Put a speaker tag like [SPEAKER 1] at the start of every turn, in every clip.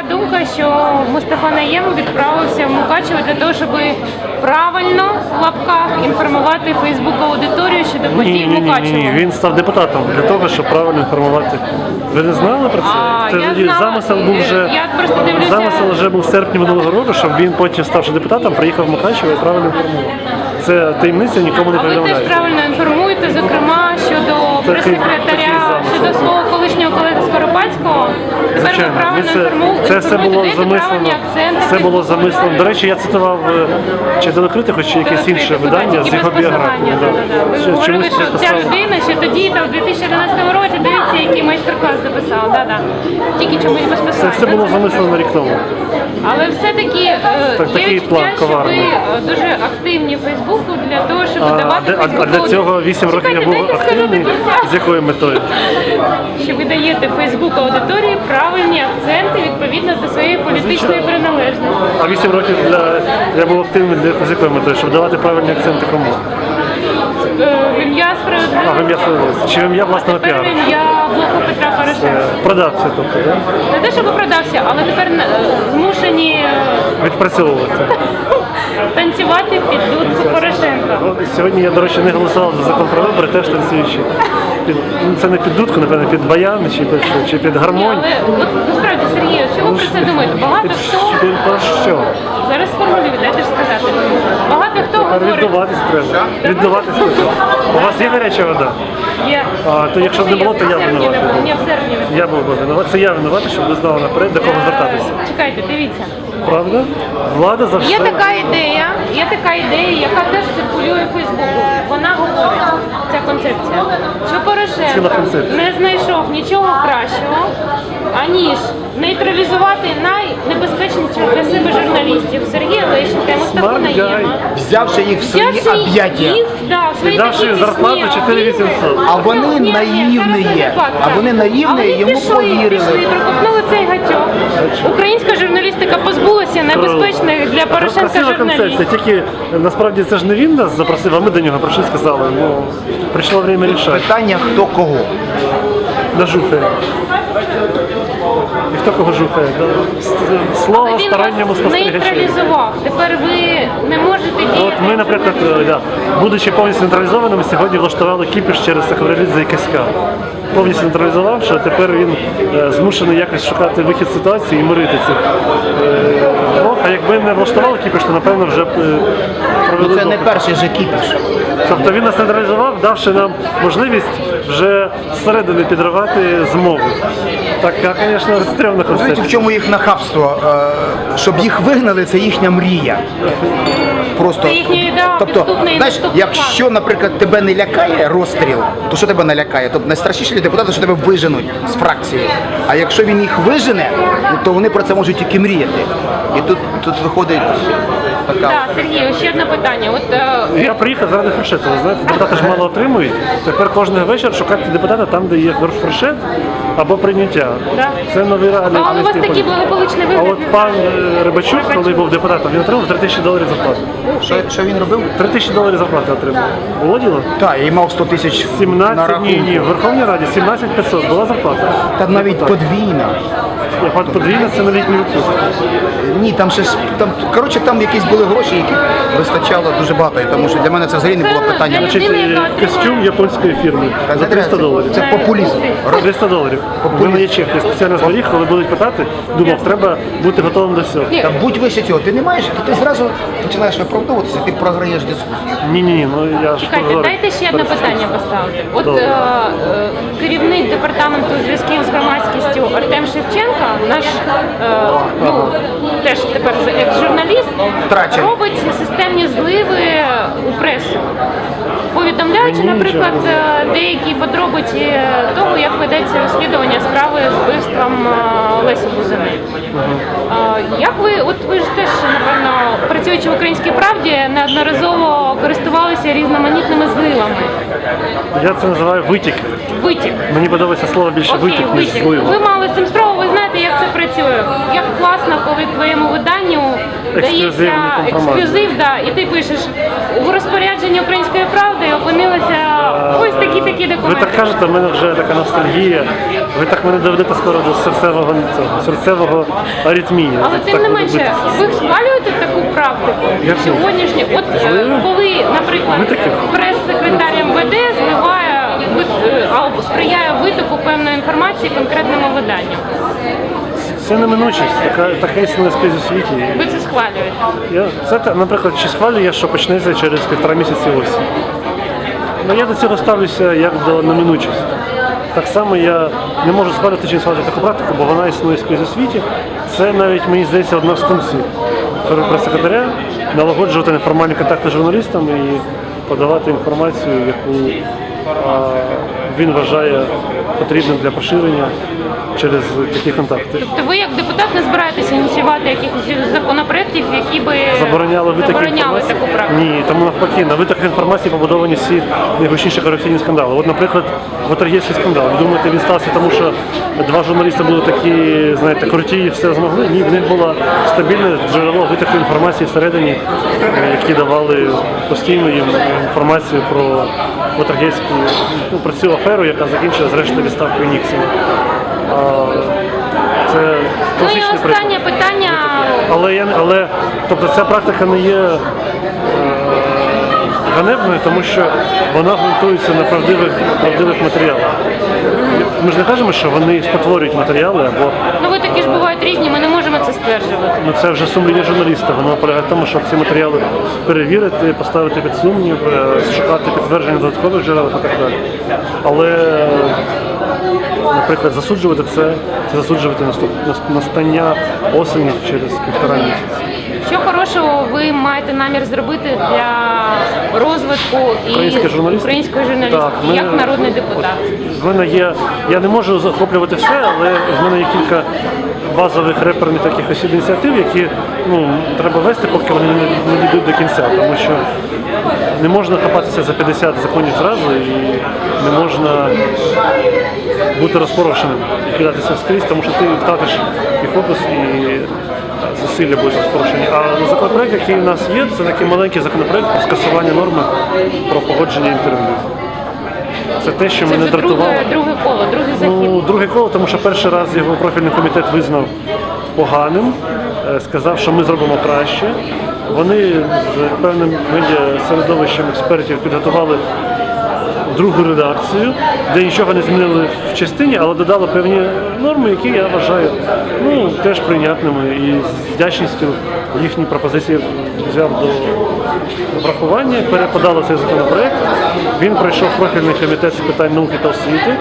[SPEAKER 1] така думка, що Мустафа Наєм відправився в Мукачево для того, щоб правильно в лапках інформувати Фейсбук аудиторію щодо подій
[SPEAKER 2] ні, ні, ні. Він став депутатом для того, щоб правильно інформувати. Ви не знали про це?
[SPEAKER 1] А,
[SPEAKER 2] це
[SPEAKER 1] я знала.
[SPEAKER 2] замисел був вже
[SPEAKER 1] Я просто дивлюся-
[SPEAKER 2] замисел вже був в серпні минулого року, щоб він потім, ставши депутатом, приїхав в Мукачево і правильно інформував. Це таємниця нікому не
[SPEAKER 1] А ви теж
[SPEAKER 2] повідомляється.
[SPEAKER 1] правильно інформуєте, зокрема щодо
[SPEAKER 2] Такий- такий
[SPEAKER 1] прес-секретаря,
[SPEAKER 2] замисел.
[SPEAKER 1] щодо свого колишнього колеги Скоропадського. Тепер ви
[SPEAKER 2] Звичайно, ми
[SPEAKER 1] правильно
[SPEAKER 2] це,
[SPEAKER 1] інформу-
[SPEAKER 2] це все
[SPEAKER 1] інформуєте,
[SPEAKER 2] було
[SPEAKER 1] даєте
[SPEAKER 2] замислено.
[SPEAKER 1] правильні акценти.
[SPEAKER 2] Це було замислено. До речі, я цитував е, чи телекритику, чи якесь інше видання з його біографією.
[SPEAKER 1] да-да-да. Ви говорили,
[SPEAKER 2] чомусь
[SPEAKER 1] що ця людина ще тоді, там, в 2011 році, дивіться, який майстер-клас записав. Да-да. Тільки чомусь без
[SPEAKER 2] Це
[SPEAKER 1] посилання.
[SPEAKER 2] все було замислено рік тому.
[SPEAKER 1] Але все-таки е,
[SPEAKER 2] Так,
[SPEAKER 1] є
[SPEAKER 2] такий
[SPEAKER 1] відчуття,
[SPEAKER 2] план
[SPEAKER 1] що ви
[SPEAKER 2] коварний.
[SPEAKER 1] е, дуже активні в Фейсбуку для того, щоб
[SPEAKER 2] А,
[SPEAKER 1] давати
[SPEAKER 2] де- а, а
[SPEAKER 1] Фейсбуку...
[SPEAKER 2] для цього 8 років я
[SPEAKER 1] Чекайте,
[SPEAKER 2] був
[SPEAKER 1] дайте сказати
[SPEAKER 2] активний.
[SPEAKER 1] до кінця.
[SPEAKER 2] З якою метою?
[SPEAKER 1] що ви даєте Фейсбук аудиторії правильні акценти відповідно до своєї політичної приналежності.
[SPEAKER 2] А 8 років для я був активним для з якою метою, щоб давати правильні акценти кому?
[SPEAKER 1] Е, В ім'я
[SPEAKER 2] А в ім'я Справедливості? Чи в ім'я власного
[SPEAKER 1] Тепер в
[SPEAKER 2] піару?
[SPEAKER 1] ім'я блоку Петра Порошенка.
[SPEAKER 2] Продався, тобто, так?
[SPEAKER 1] Не те, щоб продався, але тепер е, змушені е,
[SPEAKER 2] відпрацьовувати.
[SPEAKER 1] танцювати під дудку Порошенка.
[SPEAKER 2] Ну, Сьогодні я, до речі, не голосував за закон про вибори, теж танцюючи. Під, ну, це не під дудку, напевно, під баян чи під, що, чи під
[SPEAKER 1] Ні, але от насправді Сергію, що ви про це думаєте? Багато
[SPEAKER 2] Під,
[SPEAKER 1] хто
[SPEAKER 2] під, про що?
[SPEAKER 1] зараз формулюю, дайте ж сказати. Багато хто говорить.
[SPEAKER 2] віддуватись треба. Віддуватись треба. У вас є гаряча вода? А, то якщо б не було, то я винуватий.
[SPEAKER 1] не. Ні, в серпні не.
[SPEAKER 2] Я був би винуватий. Це я винуватий, щоб ви знали наперед, до кого звертатися.
[SPEAKER 1] Чекайте, дивіться.
[SPEAKER 2] Правда? Влада за все.
[SPEAKER 1] Є така ідея, є така ідея, яка теж циркулює в Фейсбуку. Вона говорить, ця концепція, що
[SPEAKER 2] Ціла
[SPEAKER 1] Порошенко
[SPEAKER 2] концепція.
[SPEAKER 1] не знайшов нічого кращого, аніж нейтралізувати найнебезпечніших для себе журналістів Сергія Лещенка і Мустафу. Наєма.
[SPEAKER 3] взявши їх в свої
[SPEAKER 1] Взявши
[SPEAKER 3] об'яття.
[SPEAKER 1] їх,
[SPEAKER 2] Віддавши зарплату 4800.
[SPEAKER 3] А вони
[SPEAKER 1] Ні, ні,
[SPEAKER 3] наївні є. А вони наївні,
[SPEAKER 1] А
[SPEAKER 3] йому
[SPEAKER 1] пішли,
[SPEAKER 3] повірили.
[SPEAKER 1] Пішли, цей гачок. Українська журналістика позбулася небезпечних для Порошенка
[SPEAKER 2] Красива концепція,
[SPEAKER 1] журналістів.
[SPEAKER 2] тільки насправді це ж не він нас запросив, а ми до нього прийшли сказали, ну прийшло время рішати.
[SPEAKER 3] Питання хто кого.
[SPEAKER 2] Да жухає. І хто кого жухає? Слово
[SPEAKER 1] він
[SPEAKER 2] старанньому
[SPEAKER 1] нейтралізував. Тепер ви не можете діяти.
[SPEAKER 2] От ми, наприклад, е, да, будучи повністю централізованими, сьогодні влаштували кіпіш через Сахавралідзе і Каська. Повністю централізував, що тепер він е, змушений якось шукати вихід з ситуації і мирити цих е. А якби не влаштували кіпіш, то напевно вже б е, провели
[SPEAKER 3] Це не
[SPEAKER 2] допит.
[SPEAKER 3] перший же кіпіш.
[SPEAKER 2] Тобто він нас централізував, давши нам можливість вже зсередини підривати змову. Така, звісно, стрімна
[SPEAKER 3] Знаєте, в
[SPEAKER 2] концепція.
[SPEAKER 3] чому їх нахабство? Е, Щоб їх вигнали, це їхня мрія. Просто
[SPEAKER 1] Це їхня ідея,
[SPEAKER 3] тобто,
[SPEAKER 1] підступний
[SPEAKER 3] знаєш,
[SPEAKER 1] наступний
[SPEAKER 3] якщо, наприклад, тебе не лякає розстріл, то що тебе не лякає? Тобто найстрашніші депутати, що тебе виженуть з фракції. А якщо він їх вижене, ну, то вони про це можуть тільки мріяти. І тут, тут виходить така.
[SPEAKER 1] Так, Сергій, ще одне питання. От е,
[SPEAKER 2] Я приїхав заради фуршету. Ви знаєте, депутати ж мало отримують. Тепер кожного вечора шукати депутата там, де є фуршет або прийняття.
[SPEAKER 1] Да.
[SPEAKER 2] Це новий реалії.
[SPEAKER 1] а, але у вас такий благополучний
[SPEAKER 2] А
[SPEAKER 1] вигляд.
[SPEAKER 2] от пан е, Рибачук, коли був депутатом, він отримав 3 тисячі доларів зарплати.
[SPEAKER 3] Що, що він робив?
[SPEAKER 2] 3 тисячі доларів зарплати отримав. Було діло?
[SPEAKER 3] Так, я мав 100 тисяч на
[SPEAKER 2] 17
[SPEAKER 3] рахунку.
[SPEAKER 2] ні, ні, в Верховній Раді 17 500 була зарплата.
[SPEAKER 3] Та навіть подвійна.
[SPEAKER 2] Я пан подвійна це на літній відпустку.
[SPEAKER 3] Ні, там ще ж там коротше там якісь були гроші, які вистачало дуже багато. І тому що для мене це взагалі не було питання.
[SPEAKER 2] Значить,
[SPEAKER 1] людина, яка
[SPEAKER 2] е, костюм японської фірми
[SPEAKER 3] Та
[SPEAKER 2] за
[SPEAKER 3] не треба,
[SPEAKER 2] 300 доларів.
[SPEAKER 3] Це популізм.
[SPEAKER 2] 300 доларів. У мене є чек, я спеціально зберіг, коли будуть питати, думав, треба бути готовим до всього.
[SPEAKER 1] Ні.
[SPEAKER 3] Та будь вище цього, ти не маєш, то ти зразу починаєш виправдовуватися, ти програєш дискусію.
[SPEAKER 2] Ні, ні, ні, ну я ж
[SPEAKER 1] Чекайте, дайте ще одне питання поставити. От
[SPEAKER 2] Добре.
[SPEAKER 1] е, е, керівник департаменту зв'язків з громадськістю Артем Шевченка, наш е, ну теж тепер вже як журналіст,
[SPEAKER 3] Втрачений.
[SPEAKER 1] робить системні зливи у пресу. Повідомляючи, наприклад, е, деякі подробиці того, як ведеться розслідування справи з вбивством е, Лесі Бузини. Е, Як ви, от ви ж теж, напевно, працюючи в українській правді, неодноразово користувалися різноманітними зливами.
[SPEAKER 2] Я це називаю витік.
[SPEAKER 1] Витік.
[SPEAKER 2] Мені подобається слово більше
[SPEAKER 1] Окей,
[SPEAKER 2] витік, ніж
[SPEAKER 1] витік.
[SPEAKER 2] злив.
[SPEAKER 1] Ви мали з цим справу, ви знаєте, як це працює. Як класно, коли твоєму виданню дається ексклюзив, да, і ти пишеш у розпорядженні української правди опинилися ось такі такі
[SPEAKER 2] Ви
[SPEAKER 1] документи.
[SPEAKER 2] так кажете, в мене вже така ностальгія. Ви так мене доведете скоро до серцевого цього, серцевого аритмії.
[SPEAKER 1] Але
[SPEAKER 2] Так
[SPEAKER 1] тим не
[SPEAKER 2] буде
[SPEAKER 1] менше, ви схвалюєте таку практику
[SPEAKER 2] Яку?
[SPEAKER 1] сьогоднішню? От е, коли, наприклад, прес-секретар МВД зливає вит- е, або сприяє витоку певної інформації конкретному виданню.
[SPEAKER 2] Це неминучість, така, така існує скрізь у світі.
[SPEAKER 1] Ви це схвалюєте.
[SPEAKER 2] Я, це, наприклад, чи схвалюю я, що почнеться через півтора місяці осінь. Ну, я до цього ставлюся як до неминучості. Так само я не можу схвалювати чи не схвалювати таку практику, бо вона існує скрізь у світі. Це навіть, мені здається, одна з функцій прес-секретаря налагоджувати неформальні контакти з журналістами і подавати інформацію, яку а, він вважає потрібним для поширення через такі контакти.
[SPEAKER 1] Тобто ви як депутат не збираєтеся ініціювати якихось законопроєктів, які би
[SPEAKER 2] Забороняли витоки
[SPEAKER 1] забороняли таку практику?
[SPEAKER 2] Ні, тому навпаки, на витоках інформації побудовані всі найгучніші корупційні скандали. От, наприклад, Ватергейський скандал. Ви думаєте, він стався тому, що два журналісти були такі, знаєте, круті і все змогли? Ні, в них було стабільне джерело витоку інформації всередині, е, які давали постійно їм інформацію про Ватергейський, ну, про цю аферу, яка закінчила зрештою відставкою Ніксона. Це
[SPEAKER 1] Ну і
[SPEAKER 2] класичний приклад.
[SPEAKER 1] питання.
[SPEAKER 2] Але я не- але тобто ця практика не є е, ганебною, тому що вона ґрунтується на правдивих правдивих матеріалах. Ми ж не кажемо, що вони спотворюють матеріали, або
[SPEAKER 1] Ну ви такі ж бувають різні, ми не можемо це стверджувати.
[SPEAKER 2] ну це вже сумління журналіста. Воно полягає в тому, щоб ці матеріали перевірити, поставити під сумнів, е, шукати підтвердження додаткових джерелах і так далі. Але, наприклад, засуджувати це, це засуджувати настання осені через півтора місяця.
[SPEAKER 1] Що хорошого ви маєте намір зробити для розвитку і
[SPEAKER 2] Української журналістики?
[SPEAKER 1] української журналістики
[SPEAKER 2] Так, ми-
[SPEAKER 1] як народний депутат?
[SPEAKER 2] В мене є, я не можу захоплювати все, але в мене є кілька базових реперних таких осіб ініціатив, які ну, треба вести, поки вони не, не дійдуть до кінця. Тому що не можна хапатися за 50 законів зразу і не можна бути розпорошеним і кидатися скрізь, тому що ти втратиш і фокус, і зусилля будуть розпорошені. А законопроект, який у нас є, це такий маленький законопроект про скасування норми про погодження інтерв'ю. Це те, що
[SPEAKER 1] Це
[SPEAKER 2] мене
[SPEAKER 1] вже
[SPEAKER 2] дратувало.
[SPEAKER 1] друге, друге коло, другий захід.
[SPEAKER 2] Ну, друге коло, тому що перший раз його профільний комітет визнав поганим, е, сказав, що ми зробимо краще. Вони з певним медіа середовищем експертів підготували другу редакцію, де нічого не змінили в частині, але додали певні норми, які я вважаю ну, теж прийнятними і з вдячністю їхні пропозиції взяв до врахування, переподали цей законопроект. Він пройшов профільний комітет з питань науки та освіти,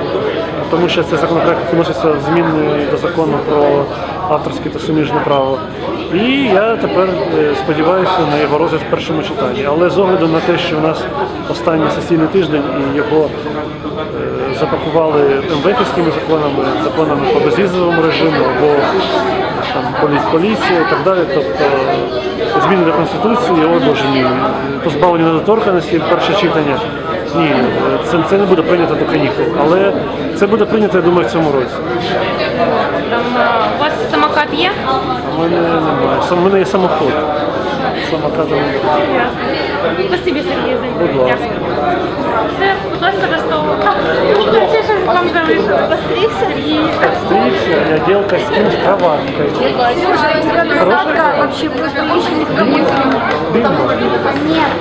[SPEAKER 2] тому що цей законопроект вноситься зміни до закону про авторське та суміжне право. І я тепер е, сподіваюся на його розгляд в першому читанні. Але з огляду на те, що у нас останній сесійний тиждень і його е, запакували МВФівськими законами, законами по безвізовому режиму або там полі- поліція і так далі. Тобто зміни до Конституції, о Боже мій, позбавлення недоторканості, перше читання. Ні, це, це не буде прийнято до канікул. Але це буде прийнято, я думаю, в цьому році.
[SPEAKER 1] Там, а, у вас самокат є?
[SPEAKER 2] У мене немає. Сам- У мене є самоход. Самокатом.
[SPEAKER 1] Спасибі, Сергій, за
[SPEAKER 2] Будь ласка.
[SPEAKER 1] Все, будь ласка, до столу. Ще щось вам залишилось. Пострігся? Сергій.
[SPEAKER 2] Стричься, я делал костюм с кроваткой.
[SPEAKER 4] Слушай, у тебя достатка вообще просто личных комментариев.
[SPEAKER 2] Бимба.
[SPEAKER 4] Нет?